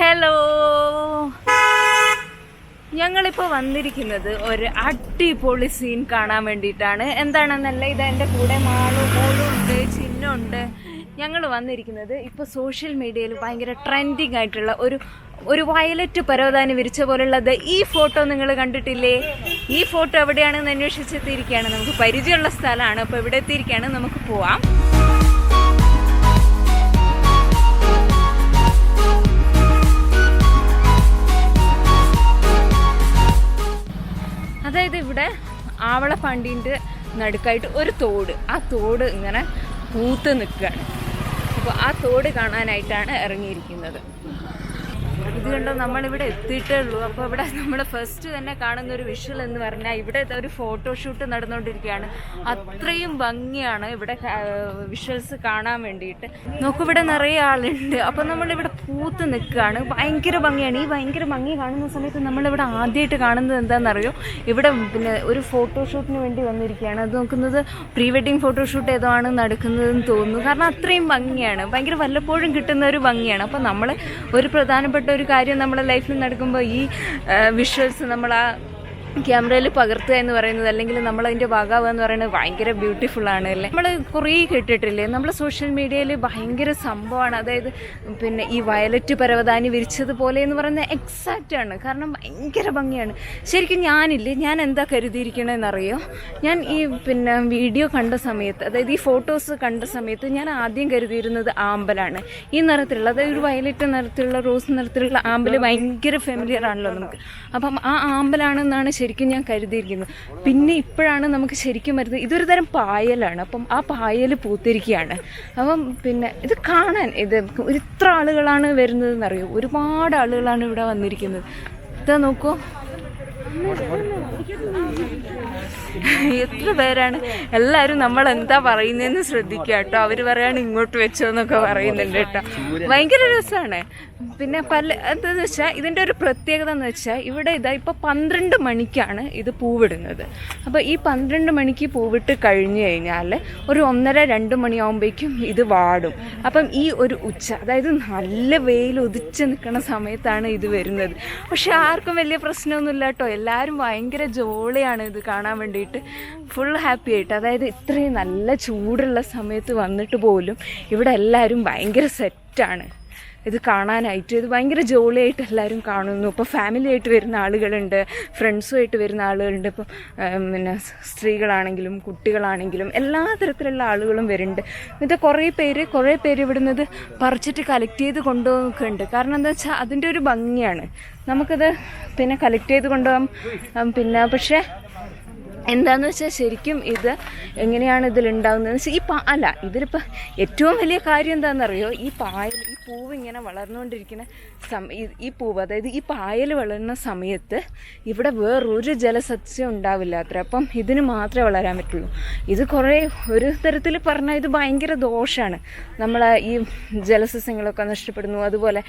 Hello ഞങ്ങളിപ്പോൾ വന്നിരിക്കുന്നത് ഒരു അടിപൊളി സീൻ കാണാൻ വേണ്ടിയിട്ടാണ്. എന്താണെന്നല്ല ഇത് എന്റെ കൂടെ മാളും മോളും ഉണ്ട് ചിഹ്നമുണ്ട് ഞങ്ങൾ വന്നിരിക്കുന്നത് ഇപ്പൊ സോഷ്യൽ മീഡിയയിൽ ഭയങ്കര ട്രെൻഡിങ് ആയിട്ടുള്ള ഒരു ഒരു വയലറ്റ് പരവതാനി വിരിച്ച പോലുള്ളത്. ഈ ഫോട്ടോ നിങ്ങൾ കണ്ടിട്ടില്ലേ? ഈ ഫോട്ടോ എവിടെയാണെന്ന് അന്വേഷിച്ചെത്തിയിരിക്കുകയാണ്. നമുക്ക് പരിചയമുള്ള സ്ഥലമാണ്. അപ്പോൾ ഇവിടെ എത്തിയിരിക്കുകയാണ്? നമുക്ക് പോവാം. അതായത് ഇവിടെ ആവളപ്പാണ്ടീന്റെ നടുക്കായിട്ട് ഒരു തോട്. ആ തോട് ഇങ്ങനെ പൂത്ത് നിൽക്കുകയാണ്. അപ്പോൾ ആ തോട് കാണാനായിട്ടാണ് ഇറങ്ങിയിരിക്കുന്നത്. ഇത് കണ്ടോ നമ്മളിവിടെ എത്തിയിട്ടേ ഉള്ളൂ. അപ്പോൾ ഇവിടെ നമ്മൾ ഫസ്റ്റ് തന്നെ കാണുന്ന ഒരു വിഷ്വൽ എന്ന് പറഞ്ഞാൽ ഇവിടെ ഒരു ഫോട്ടോഷൂട്ട് നടന്നുകൊണ്ടിരിക്കുകയാണ്. അത്രയും ഭംഗിയാണ് ഇവിടെ വിഷ്വൽസ് കാണാൻ വേണ്ടിയിട്ട്. നോക്കൂ ഇവിടെ നിറയെ ആളുണ്ട്. അപ്പോൾ നമ്മളിവിടെ പൂത്ത് നിൽക്കുകയാണ്. ഭയങ്കര ഭംഗിയാണ്. ഈ ഭയങ്കര ഭംഗി കാണുന്ന സമയത്ത് നമ്മളിവിടെ ആദ്യമായിട്ട് കാണുന്നത് എന്താണെന്നറിയോ? ഇവിടെ പിന്നെ ഒരു ഫോട്ടോഷൂട്ടിന് വേണ്ടി വന്നിരിക്കുകയാണ്. അത് നോക്കുന്നത് പ്രീ വെഡിങ് ഫോട്ടോഷൂട്ട് ഏതോ ആണ് നടക്കുന്നതെന്ന് തോന്നുന്നു. കാരണം അത്രയും ഭംഗിയാണ്. ഭയങ്കര വല്ലപ്പോഴും കിട്ടുന്ന ഒരു ഭംഗിയാണ്. അപ്പോൾ നമ്മൾ ഒരു പ്രധാനപ്പെട്ട ഒരു കാര്യം നമ്മുടെ ലൈഫിൽ നടക്കുമ്പോൾ ഈ വിഷ്വൽസ് നമ്മൾ ആ ക്യാമറയിൽ പകർത്തുക എന്ന് പറയുന്നത് അല്ലെങ്കിൽ നമ്മൾ അതിന്റെ ഭാഗമാവുക എന്ന് പറയുന്നത് ഭയങ്കര ആണ് അല്ലേ? നമ്മൾ കുറേ കേട്ടിട്ടില്ലേ? നമ്മൾ സോഷ്യൽ മീഡിയയിൽ ഭയങ്കര സംഭവമാണ്. അതായത് പിന്നെ ഈ വയലറ്റ് പരവതാനി വിരിച്ചതുപോലെ എന്ന് പറയുന്നത് എക്സാക്റ്റ് ആണ്. കാരണം ഭയങ്കര ഭംഗിയാണ്. ശരിക്കും ഞാനില്ലേ ഞാൻ എന്താ കരുതിയിരിക്കണമെന്നറിയോ ഞാൻ ഈ പിന്നെ വീഡിയോ കണ്ട സമയത്ത് അതായത് ഈ ഫോട്ടോസ് കണ്ട സമയത്ത് ഞാൻ ആദ്യം കരുതിയിരുന്നത് ആമ്പലാണ്. ഈ നിറത്തിലുള്ള അതായത് ഒരു വയലറ്റ് നിറത്തിലുള്ള റോസ് നിറത്തിലുള്ള ആമ്പൽ ഭയങ്കര ഫെമിലിയർ ആണല്ലോ നമുക്ക്. അപ്പം ആ ആമ്പലാണെന്നാണ് ശരിക്കും ഞാൻ കരുതിയിരിക്കുന്നത് പിന്നെ ഇപ്പോഴാണ് നമുക്ക് ശരിക്കും വരുന്നത് ഇതൊരു തരം പായലാണ്. അപ്പം ആ പായൽ പൂത്തിരിക്കുകയാണ്. അപ്പം പിന്നെ ഇത് കാണാൻ ഇത് ഇത്ര ആളുകളാണ് വരുന്നതെന്നറിയോ? ഒരുപാട് ആളുകളാണ് ഇവിടെ വന്നിരിക്കുന്നത്. ഇതാ നോക്കൂ. എത്ര പേരാണ്? എല്ലാവരും നമ്മൾ എന്താ പറയുന്നതെന്ന് ശ്രദ്ധിക്കുക കേട്ടോ. അവർ പറയാണ് ഇങ്ങോട്ട് വെച്ചോ എന്നൊക്കെ പറയുന്നുണ്ട് കേട്ടോ. ഭയങ്കര രസമാണ് പിന്നെ പല എന്താണെന്ന് വെച്ചാൽ ഇതിന്റെ ഒരു പ്രത്യേകത എന്ന് വെച്ചാൽ ഇവിടെ ഇതാ ഇപ്പോൾ പന്ത്രണ്ട് മണിക്കാണ് ഇത് പൂവിടുന്നത്. അപ്പോൾ ഈ പന്ത്രണ്ട് മണിക്ക് പൂവിട്ട് കഴിഞ്ഞു കഴിഞ്ഞാൽ ഒരു ഒന്നര രണ്ട് മണിയാകുമ്പോഴേക്കും ഇത് വാടും. അപ്പം ഈ ഒരു ഉച്ച അതായത് നല്ല വെയിൽ ഉദിച്ച് നിൽക്കുന്ന സമയത്താണ് ഇത് വരുന്നത്. പക്ഷെ ആർക്കും വലിയ പ്രശ്നമൊന്നുമില്ല കേട്ടോ. എല്ലാവരും ഭയങ്കര ജോളിയാണ് ഇത് കാണാൻ വേണ്ടിയിട്ട് ഫുൾ ഹാപ്പി ആയിട്ട്. അതായത് ഇത്രയും നല്ല ചൂടുള്ള സമയത്ത് വന്നിട്ട് പോലും ഇവിടെ എല്ലാവരും ഭയങ്കര സെറ്റാണ് ഇത് കാണാനായിട്ട് ഇത് ഭയങ്കര ജോളിയായിട്ട് എല്ലാവരും കാണുന്നു. ഇപ്പോൾ ഫാമിലി ആയിട്ട് വരുന്ന ആളുകളുണ്ട് ഫ്രണ്ട്സുമായിട്ട് വരുന്ന ആളുകളുണ്ട്. ഇപ്പോൾ പിന്നെ സ്ത്രീകളാണെങ്കിലും കുട്ടികളാണെങ്കിലും എല്ലാ തരത്തിലുള്ള ആളുകളും വരുന്നുണ്ട്. ഇത് കുറേ പേര് കുറേ പേര് ഇവിടുന്നത് പറിച്ചിട്ട് കളക്ട് ചെയ്ത് കൊണ്ടുപോകുന്നുണ്ട് കാരണം എന്താ വെച്ചാൽ അതിന്റെ ഒരു ഭംഗിയാണ്. നമുക്കത് പിന്നെ കളക്ട് ചെയ്ത് കൊണ്ടുപോകാം. പിന്നെ പക്ഷേ എന്താന്ന് വെച്ചാൽ ശരിക്കും ഇത് എങ്ങനെയാണ് ഇതിൽ ഉണ്ടാകുന്നത് ഈ പാ അല്ല ഇതിലിപ്പോൾ ഏറ്റവും വലിയ കാര്യം എന്താണെന്നറിയോ ഈ പായൽ ഈ പൂവ് ഇങ്ങനെ വളർന്നുകൊണ്ടിരിക്കുന്ന ഈ- പൂവ് അതായത് ഈ പായൽ വളരുന്ന സമയത്ത് ഇവിടെ വേറൊരു ജലസസ്യം ഉണ്ടാവില്ല അത്ര. അപ്പം ഇതിന് മാത്രമേ വളരാൻ പറ്റുള്ളൂ. ഇത് കുറേ ഒരു തരത്തിൽ പറഞ്ഞാൽ ഇത് ഭയങ്കര ദോഷമാണ് നമ്മളെ ഈ ജലസസ്യങ്ങളൊക്കെ നഷ്ടപ്പെടുന്നു. അതുപോലെ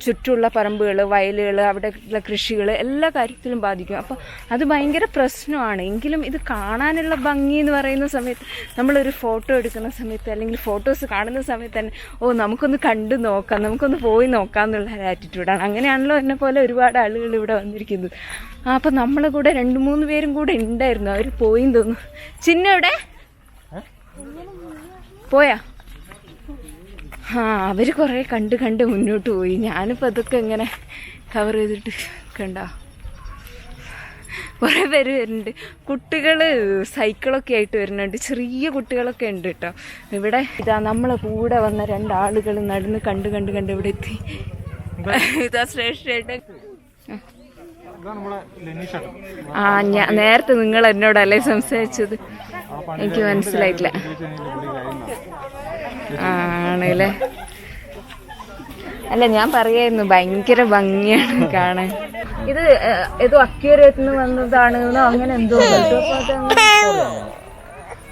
ചുറ്റുമുള്ള പറമ്പുകൾ വയലുകൾ അവിടെയുള്ള കൃഷികൾ എല്ലാ കാര്യത്തിലും ബാധിക്കും. അപ്പോൾ അത് ഭയങ്കര പ്രശ്നമാണ്. എങ്കിലും ഇത് കാണാനുള്ള ഭംഗി എന്ന് പറയുന്ന സമയത്ത് നമ്മളൊരു ഫോട്ടോ എടുക്കുന്ന സമയത്ത് അല്ലെങ്കിൽ ഫോട്ടോസ് കാണുന്ന സമയത്ത് തന്നെ ഓ നമുക്കൊന്ന് കണ്ടു നോക്കാം. നമുക്കൊന്ന് പോയി നോക്കാം എന്നുള്ള ആറ്റിറ്റ്യൂഡാണ് അങ്ങനെയാണല്ലോ എന്നെ പോലെ ഒരുപാട് ആളുകൾ ഇവിടെ വന്നിരിക്കുന്നത്. അപ്പം നമ്മളെ കൂടെ രണ്ട് മൂന്ന് പേരും കൂടെ ഉണ്ടായിരുന്നു. അവർ പോയി തോന്നുന്നു. ചിന്ന എവിടെ? പോയാ? ആ അവർ കുറേ കണ്ട് കണ്ട് മുന്നോട്ട് പോയി. ഞാനിപ്പോൾ അതൊക്കെ ഇങ്ങനെ കവർ ചെയ്തിട്ട് കണ്ടോ? കുറേ പേര് വരുന്നുണ്ട്. കുട്ടികൾ സൈക്കിളൊക്കെ ആയിട്ട് വരുന്നുണ്ട്. ചെറിയ കുട്ടികളൊക്കെ ഉണ്ട് കേട്ടോ. ഇവിടെ ഇതാ നമ്മളെ കൂടെ വന്ന രണ്ടാളുകൾ നടന്ന് കണ്ട് കണ്ട് കണ്ട് ഇവിടെ എത്തി. ഇതാ ആ ഞാൻ നേരത്തെ നിങ്ങൾ എന്നോടല്ലേ സംസാരിച്ചത്? എനിക്ക് മനസ്സിലായിട്ടില്ല. ആണല്ലേ? അല്ല ഞാൻ പറയായിരുന്നു ഭയങ്കര ഭംഗിയാണ് കാണാൻ. ഇത് ഏതോ അക്യൂരേറ്റ് വന്നതാണെന്നോ അങ്ങനെ എന്തോ.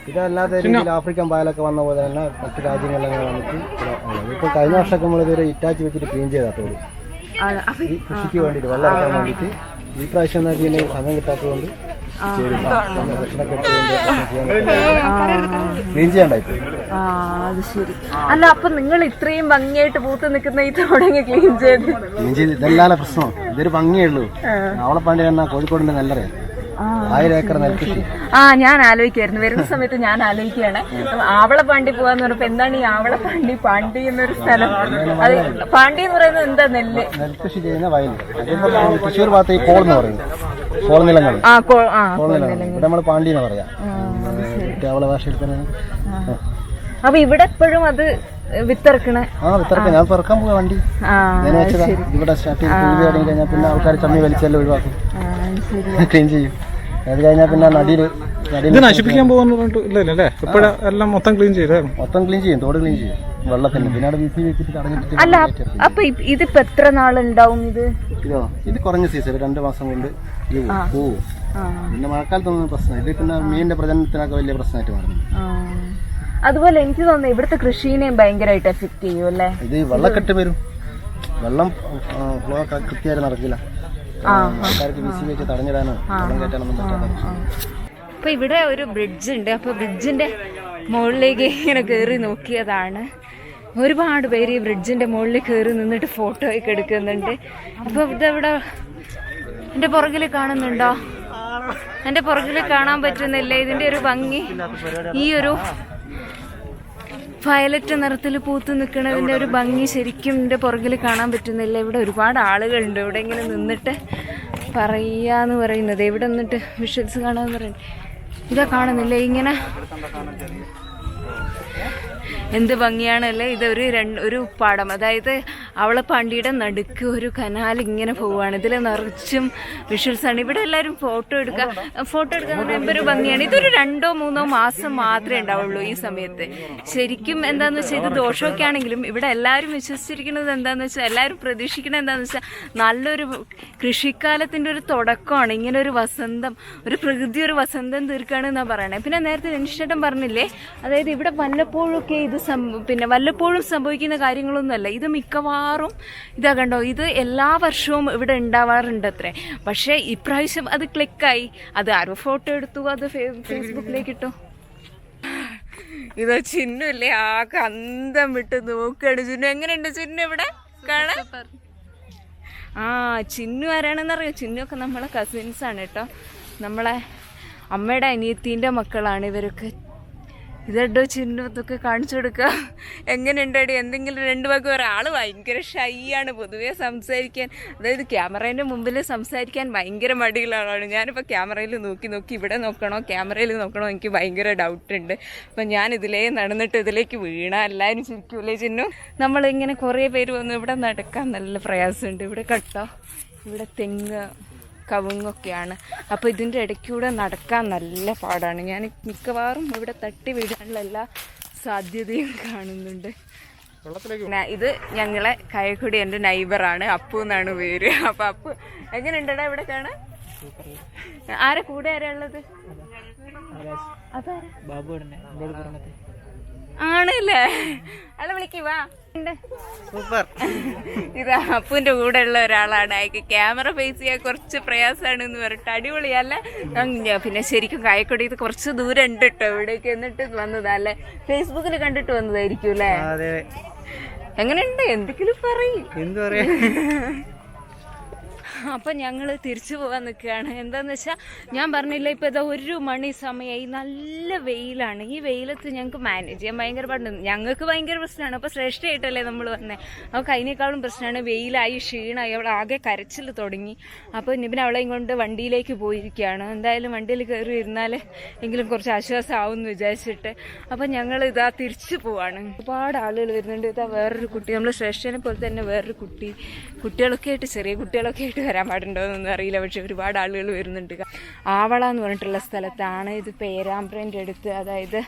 കേട്ടു. അപ്പൊ അതങ്ങനെ ഇതല്ലാതെ രീതിയിൽ ആഫ്രിക്കൻ പായലൊക്കെ വന്ന പോലെ തന്നെ മറ്റു രാജ്യങ്ങളിലൊക്കെ നമുക്ക് ഇപ്പോൾ ഇപ്പൊ കഴിഞ്ഞ വർഷമൊക്കെ നമ്മൾ ഇതൊരു ഇറ്റാച്ച് വെച്ചിട്ട് ക്ലീൻ ചെയ്താത്തോളൂ. ഈ കൃഷിക്ക് വേണ്ടിയിട്ട് വെള്ളം ഇറക്കാൻ വേണ്ടിയിട്ട് ഈ പ്രാവശ്യം എന്ന് വെച്ചാൽ സമയം കിട്ടാത്തതുകൊണ്ട് ആ. അത് ശരി. അല്ല അപ്പൊ നിങ്ങൾ ഇത്രയും ഭംഗിയായിട്ട് പൂത്ത് നിൽക്കുന്ന ഈ തുടങ്ങി ക്ലീൻ ചെയ്ത്. ക്ലീൻ ചെയ്ത് പ്രശ്നം ഇതൊരു ഭംഗിയേ ഉള്ളൂ. അവളെ പാണ്ടി തന്നെ കോഴിക്കോടിന്റെ നെല്ലറിയാം. ആയിരം ഏക്കർ നെൽകൃഷി ആ ഞാൻ ആലോചിക്കായിരുന്നു വരുന്ന സമയത്ത് ഞാൻ ആലോചിക്കുകയാണ്. ആവള പാണ്ടി പോവാന്ന് പറഞ്ഞപ്പോ എന്താണ് ഈ ആവള പാണ്ടി പാണ്ടി എന്നൊരു സ്ഥലം? അത് പാണ്ടി എന്ന് പറയുന്നത് എന്താ നെല്ല്? നെൽകൃഷി ചെയ്യുന്ന വയൽ തൃശ്ശൂർ ഭാഗത്ത് ഈ കോൾ എന്ന് പറയുന്നു കോൾ നിലങ്ങൾ കോൾ നിലങ്ങൾ. ഇവിടെ നമ്മൾ പാണ്ടി എന്ന് പറയാം. അവളെ ഭാഷയിൽ തന്നെ അപ്പൊ ഇവിടെ എപ്പോഴും അത് വിത്തറക്കണേ? ആ വിത്തറക്കം ഞാൻ പിറക്കാൻ പോവാ വണ്ടി. ആ ഞാൻ വെച്ചതാ. ഇവിടെ സ്റ്റാർട്ട് ചെയ്ത് കഴിഞ്ഞാൽ പിന്നെ ആൾക്കാർ ചമ്മി വലിച്ചെല്ലാം ഒഴിവാക്കും. ശരി ക്ലീൻ ചെയ്യും. അത് കഴിഞ്ഞാൽ പിന്നെ നടിയിൽ നടിയിൽ ഇത് നശിപ്പിക്കാൻ പോകാന്ന് എല്ലാം മൊത്തം ക്ലീൻ ചെയ്തായിരുന്നു. മൊത്തം ക്ലീൻ ചെയ്യും തോട് ക്ലീൻ ചെയ്യും. വെള്ളത്തിന് പിന്നെ അവിടെ ബി വെച്ചിട്ട് തടഞ്ഞിട്ട് അല്ല അപ്പൊ ഇതിപ്പോ എത്ര നാളുണ്ടാവും ഇത്? ഇതോ ഇത് കുറഞ്ഞ സീസൺ രണ്ട് മാസം കൊണ്ട് ഇത് പോവും. ആ. പിന്നെ മഴക്കാലത്തൊന്നും പ്രശ്നം ഇത് പിന്നെ മീനിന്റെ പ്രജനനത്തിനൊക്കെ വലിയ പ്രശ്നമായിട്ട് മാറുന്നു ആ. അതുപോലെ എനിക്ക് തോന്നുന്നു ഇവിടുത്തെ കൃഷിനെയും ഭയങ്കരമായിട്ട് എഫക്ട് ചെയ്യും അല്ലേ? ഇത് വെള്ളക്കെട്ട് വരും. വെള്ളം ഫ്ലോ കൃത്യമായിട്ട് നടക്കില്ല. ആൾക്കാർക്ക് ബിസി വെച്ച് തടഞ്ഞിടാനോ വെള്ളം കയറ്റാനൊന്നും പറ്റാത്ത അപ്പൊ ഇവിടെ ഒരു ബ്രിഡ്ജ് ഉണ്ട് അപ്പൊ ബ്രിഡ്ജിന്റെ മുകളിലേക്ക് ഇങ്ങനെ കയറി നോക്കിയതാണ്. ഒരുപാട് പേര് ഈ ബ്രിഡ്ജിന്റെ മുകളിൽ കയറി നിന്നിട്ട് ഫോട്ടോ ഒക്കെ എടുക്കുന്നുണ്ട്. അപ്പൊ ഇതവിടെ? എന്റെ പുറകിൽ കാണുന്നുണ്ടോ? എന്റെ പുറകിൽ കാണാൻ പറ്റുന്നില്ല? ഇതിന്റെ ഒരു ഭംഗി. ഈ ഒരു വയലറ്റ് നിറത്തിൽ പൂത്ത് നിൽക്കുന്നതിന്റെ ഒരു ഭംഗി ശരിക്കും എന്റെ പുറകിൽ കാണാൻ പറ്റുന്നില്ല. ഇവിടെ ഒരുപാട് ആളുകളുണ്ട്. ഇവിടെ ഇങ്ങനെ നിന്നിട്ട് പറയാന്ന് പറയുന്നത്. ഇവിടെ നിന്നിട്ട് വിഷ്വൽസ് കാണാന്ന് പറയുന്നത്? ഇതാ കാണുന്നില്ലേ? ഇങ്ങനെ എന്ത് ഭംഗിയാണല്ലേ? ഇത് ഒരു രണ്ട് ഒരു പാടം. അതായത് അവളെ പണ്ടിയുടെ നടുക്ക് ഒരു കനാൽ ഇങ്ങനെ പോവുകയാണ് ഇതിൽ നിറച്ചും വിഷ്വൽസ് ആണ്. ഇവിടെ എല്ലാവരും ഫോട്ടോ എടുക്കുക ഫോട്ടോ എടുക്കാൻ പറയുമ്പോൾ ഒരു ഭംഗിയാണ്. ഇതൊരു രണ്ടോ മൂന്നോ മാസം മാത്രമേ ഉണ്ടാവുള്ളൂ ഈ സമയത്ത്. ശരിക്കും എന്താണെന്ന് വെച്ചാൽ ഇത് ദോഷമൊക്കെ ആണെങ്കിലും ഇവിടെ എല്ലാവരും വിശ്വസിച്ചിരിക്കുന്നത് എന്താണെന്ന് വെച്ചാൽ എല്ലാവരും പ്രതീക്ഷിക്കുന്നത് എന്താണെന്ന് വെച്ചാൽ നല്ലൊരു കൃഷിക്കാലത്തിന്റെ ഒരു തുടക്കമാണ്. ഇങ്ങനെ ഒരു വസന്തം ഒരു പ്രകൃതി ഒരു വസന്തം തീർക്കുകയാണ് എന്നാണ് പറയണേ. പിന്നെ നേരത്തെ രഞ്ജിഷേട്ടൻ പറഞ്ഞില്ലേ? അതായത് ഇവിടെ വല്ലപ്പോഴൊക്കെ ഇത് പിന്നെ വല്ലപ്പോഴും സംഭവിക്കുന്ന കാര്യങ്ങളൊന്നുമല്ല. ഇത് മിക്കവാറും ഇതാ കണ്ടോ ഇത് എല്ലാ വർഷവും ഇവിടെ ഉണ്ടാവാറുണ്ട് അത്രേ പക്ഷേ ഇപ്രാവശ്യം അത് ക്ലിക്കായി. അത് ആരോ ഫോട്ടോ എടുത്തു അത് ഫേ- ഫേസ്ബുക്കിലേക്ക് ഇട്ടു ഇതോ ചിന്നു അല്ലേ ആ കന്തം വിട്ട് നോക്കുകയാണ് ചിന്നു. എങ്ങനെയുണ്ട് ചിന്നു ഇവിടെ? കാണാൻ? ആ ചിന്നു ആരാണെന്നറിയോ? ചിന്നുവൊക്കെ നമ്മളെ കസിൻസ് ആണ് കേട്ടോ. നമ്മളെ അമ്മയുടെ അനിയത്തിന്റെ മക്കളാണ് ഇവരൊക്കെ. ഇതെടോ ചിന്നു ഇതൊക്കെ കാണിച്ചു കൊടുക്കുക എങ്ങനെയുണ്ടടി? എന്തെങ്കിലും രണ്ടു വാക്ക് ഒരാൾ ഭയങ്കര ഷൈ ആണ് പൊതുവേ സംസാരിക്കാൻ. അതായത് ക്യാമറേന്റെ മുമ്പിൽ സംസാരിക്കാൻ ഭയങ്കര മടിയുള്ള ആളാണ്. ഞാനിപ്പോൾ ക്യാമറയിൽ നോക്കി നോക്കി ഇവിടെ നോക്കണോ ക്യാമറയിൽ നോക്കണോ എനിക്ക് ഭയങ്കര ഡൗട്ട് ഉണ്ട്. അപ്പം ഞാൻ ഇതിലേ നടന്നിട്ട് ഇതിലേക്ക് വീണ എല്ലാവരും ചിരിക്കൂലേ ചിന്നു? നമ്മളിങ്ങനെ കുറേ പേര് വന്നു ഇവിടെ നടക്കാൻ നല്ല പ്രയാസമുണ്ട്. ഇവിടെ കട്ടോ? ഇവിടെ തെങ്ങ്. കവുങ്ങൊക്കെയാണ്. അപ്പോൾ ഇതിന്റെ ഇടയ്ക്കൂടെ നടക്കാൻ നല്ല പാടാണ്. ഞാൻ മിക്കവാറും ഇവിടെ തട്ടി വീഴാനുള്ള എല്ലാ സാധ്യതയും കാണുന്നുണ്ട്. ഇത് ഞങ്ങളെ കയക്കുടി എന്റെ നൈബറാണ്. അപ്പു എന്നാണ് പേര്. അപ്പം അപ്പു എങ്ങനെയുണ്ടടാ ഇവിടെ കാണാൻ? ആരെ കൂടെ ആരാ ഉള്ളത്? അതാരാ? ആണല്ലേ? അല്ല വിളിക്കുവാ സൂപ്പർ. ഇത് അപ്പുവിന്റെ കൂടെ ഉള്ള ഒരാളാണ്. അയക്ക് ക്യാമറ ഫേസ് ചെയ്യാൻ കുറച്ച് പ്രയാസമാണ് എന്ന് പറഞ്ഞിട്ട് അടിപൊളിയല്ല പിന്നെ ശരിക്കും കായക്കൊടി ഇത് കുറച്ച് ദൂരം ഉണ്ട് കേട്ടോ. ഇവിടേക്ക് എന്നിട്ട് വന്നതല്ലേ ഫേസ്ബുക്കിൽ കണ്ടിട്ട് വന്നതായിരിക്കും അല്ലേ? എങ്ങനെയുണ്ട്? എന്തെങ്കിലും പറയും. എന്തു പറയാ? അപ്പം ഞങ്ങൾ തിരിച്ചു പോകാൻ നിൽക്കുകയാണ്. എന്താണെന്ന് വെച്ചാൽ ഞാൻ പറഞ്ഞില്ല ഇപ്പോൾ ഇതാ ഒരു മണി സമയമായി നല്ല വെയിലാണ്. ഈ വെയിലത്ത് ഞങ്ങൾക്ക് മാനേജ് ചെയ്യാൻ ഭയങ്കര പാടുണ്ട്. ഞങ്ങൾക്ക് ഭയങ്കര പ്രശ്നമാണ്. അപ്പോൾ ശ്രേഷ്ഠമായിട്ടല്ലേ നമ്മൾ വന്നത് അപ്പോൾ അതിനേക്കാളും പ്രശ്നമാണ് വെയിലായി ക്ഷീണമായി അവൾ ആകെ കരച്ചിൽ തുടങ്ങി. അപ്പോൾ നിബിൻ അവളെയും കൊണ്ട് വണ്ടിയിലേക്ക് പോയിരിക്കുകയാണ്. എന്തായാലും വണ്ടിയിൽ കയറി ഇരുന്നാൽ എങ്കിലും കുറച്ച് ആശ്വാസമാവും എന്ന് വിചാരിച്ചിട്ട്. അപ്പം ഞങ്ങൾ ഇതാ തിരിച്ചു പോവാണ്. ഒരുപാട് ആളുകൾ വരുന്നുണ്ട്. ഇതാ വേറൊരു കുട്ടി. നമ്മൾ ശ്രേഷ്ഠനെ പോലെ തന്നെ വേറൊരു കുട്ടി. കുട്ടികളൊക്കെ ആയിട്ട് ചെറിയ കുട്ടികളൊക്കെ ആയിട്ട് വരാൻ പാടുണ്ടോ എന്നൊന്നും അറിയില്ല. പക്ഷെ ഒരുപാട് ആളുകൾ വരുന്നുണ്ട്. ആവള എന്ന് പറഞ്ഞിട്ടുള്ള സ്ഥലത്താണ് ഇത് പേരാമ്പ്രന്റെ അടുത്ത്. അതായത്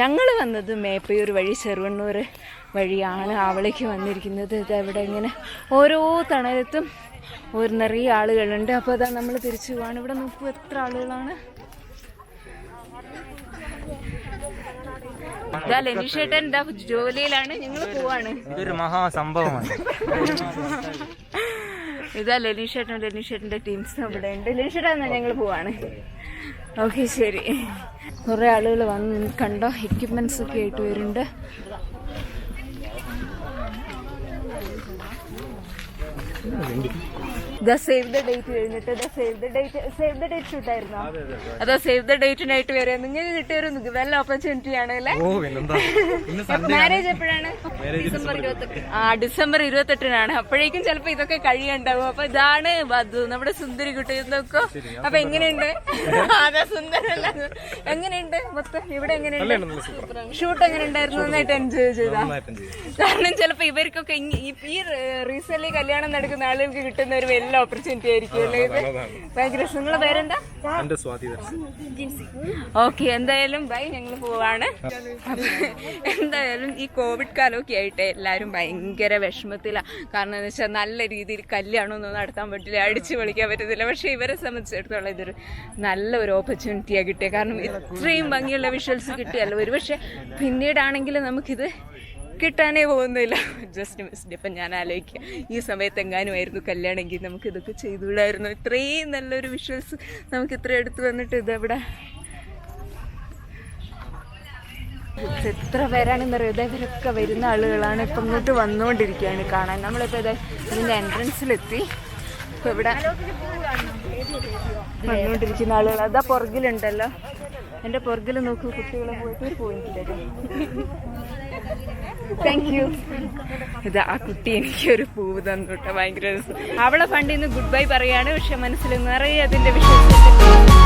ഞങ്ങൾ വന്നത് മേപ്പയൂർ വഴി ചെറുവണ്ണൂർ വഴിയാണ് ആവളയ്ക്ക് വന്നിരിക്കുന്നത്. ഇത് ഇവിടെ ഇങ്ങനെ ഓരോ തണലത്തും ഒരു നിറയെ ആളുകളുണ്ട്. അപ്പോൾ അതാ നമ്മൾ തിരിച്ചു പോവാണ്. ഇവിടെ നോക്കൂ എത്ര ആളുകളാണ്. ലെനിഷേട്ടൻ ജോലിയിലാണ്. ഞങ്ങൾ പോവാണ്. ഇതൊരു മഹാസംഭവമാണ്. ഇതാ ലെനീഷേട്ടൻ ലെനീഷേട്ടന്റെ ടീംസ് ഇവിടെ ഉണ്ട്. ലെനീഷേട്ടാ ഞങ്ങൾ പോവാണ്. ഓക്കെ ശരി. കുറെ ആളുകൾ വന്ന് കണ്ടോ? എക്യുപ്മെന്റ്സ് ഒക്കെ ആയിട്ട് വരുന്നുണ്ട്. ദ സേവ് ദ ഡേറ്റ് കഴിഞ്ഞിട്ട് the save the date save the date ഷൂട്ടായിരുന്നോ? അതോ സേവ് ദ ഡേറ്റിനായിട്ട് വരെ നിങ്ങൾക്ക് കിട്ടിയൊരു നല്ല ഓപ്പർച്യൂണിറ്റി ആണ് അല്ലേ? മാരേജ് എപ്പോഴാണ്? ഡിസംബർ ഇരുപത്തെട്ട്. ആ ഡിസംബർ ഇരുപത്തെട്ടിനാണ്. അപ്പോഴേക്കും ചിലപ്പോ ഇതൊക്കെ കഴിയണ്ടാവും. അപ്പൊ ഇതാണ് വധു നമ്മുടെ സുന്ദരി കുട്ടി. നോക്കോ അപ്പൊ എങ്ങനെയുണ്ട്? അതെ സുന്ദരല്ല എങ്ങനെയുണ്ട്? മൊത്തം ഇവിടെ എങ്ങനെയുണ്ട്? ഷൂട്ട് എങ്ങനെ ഉണ്ടായിരുന്നു നന്നായിട്ട് എൻജോയ് ചെയ്താ? കാരണം ചിലപ്പോ ഇവർക്കൊക്കെ ഈ- ഈ റീസെന്റ് കല്യാണം നടക്കുന്ന ആളുകൾക്ക് കിട്ടുന്ന ഒരു വലിയ ഓപ്പർച്യൂണിറ്റി ആയിരിക്കും അല്ലേ ഇത്? ഭയങ്കര നിങ്ങളെ പേരെന്താ? എന്റെ ഓക്കെ എന്തായാലും ബൈ ഞങ്ങൾ പോവാണ്. എന്തായാലും ഈ കോവിഡ് കാലമൊക്കെ ആയിട്ട് എല്ലാവരും ഭയങ്കര വിഷമത്തിലാണ് കാരണം എന്ന് വെച്ചാൽ നല്ല രീതിയിൽ കല്യാണമൊന്നും നടത്താൻ പറ്റില്ല അടിച്ചു പൊളിക്കാൻ പറ്റത്തില്ല. പക്ഷെ ഇവരെ സംബന്ധിച്ചിടത്തോളം ഇതൊരു നല്ല ഒരു ഓപ്പർച്യൂണിറ്റിയാണ് കിട്ടിയത് കാരണം ഇത്രയും ഭംഗിയുള്ള വിഷ്വൽസ് കിട്ടിയല്ലോ ഒരു പക്ഷെ പിന്നീടാണെങ്കിൽ നമുക്കിത് കിട്ടാനേ പോകുന്നില്ല. ജസ്റ്റ് മിസ്ഡ് ഇപ്പം ഞാൻ ആലോചിക്കുക ഈ സമയത്ത് എങ്ങാനുമായിരുന്നു കല്യാണമെങ്കിൽ നമുക്ക് ഇതൊക്കെ ചെയ്തുകൂടായിരുന്നു? ഇത്രയും നല്ലൊരു വിഷ്വൽസ് നമുക്ക് ഇത്ര എടുത്തു വന്നിട്ട് ഇതെവിടെ? എത്ര പേരാണെന്നറിയോ ഇതേ ഇവരൊക്കെ വരുന്ന ആളുകളാണ് ഇപ്പം ഇങ്ങോട്ട് വന്നുകൊണ്ടിരിക്കുകയാണ് കാണാൻ. നമ്മളിപ്പോൾ ഇതേ ഇതിന്റെ എൻട്രൻസിലെത്തി ഇപ്പം ഇവിടെ വന്നുകൊണ്ടിരിക്കുന്ന ആളുകൾ. അതാ പുറകിലുണ്ടല്ലോ. എന്റെ പുറകിൽ നോക്കൂ കുട്ടികളെ പോയിട്ട് ഒരു ആ കുട്ടി എനിക്ക് ഒരു പൂവ് തന്നു ഭയങ്കര അവളെ ഫണ്ടിൽ ഗുഡ് ബൈ പറയാണ് പക്ഷെ മനസ്സിൽ നിറയെ അതിന്റെ വിശ്വാസം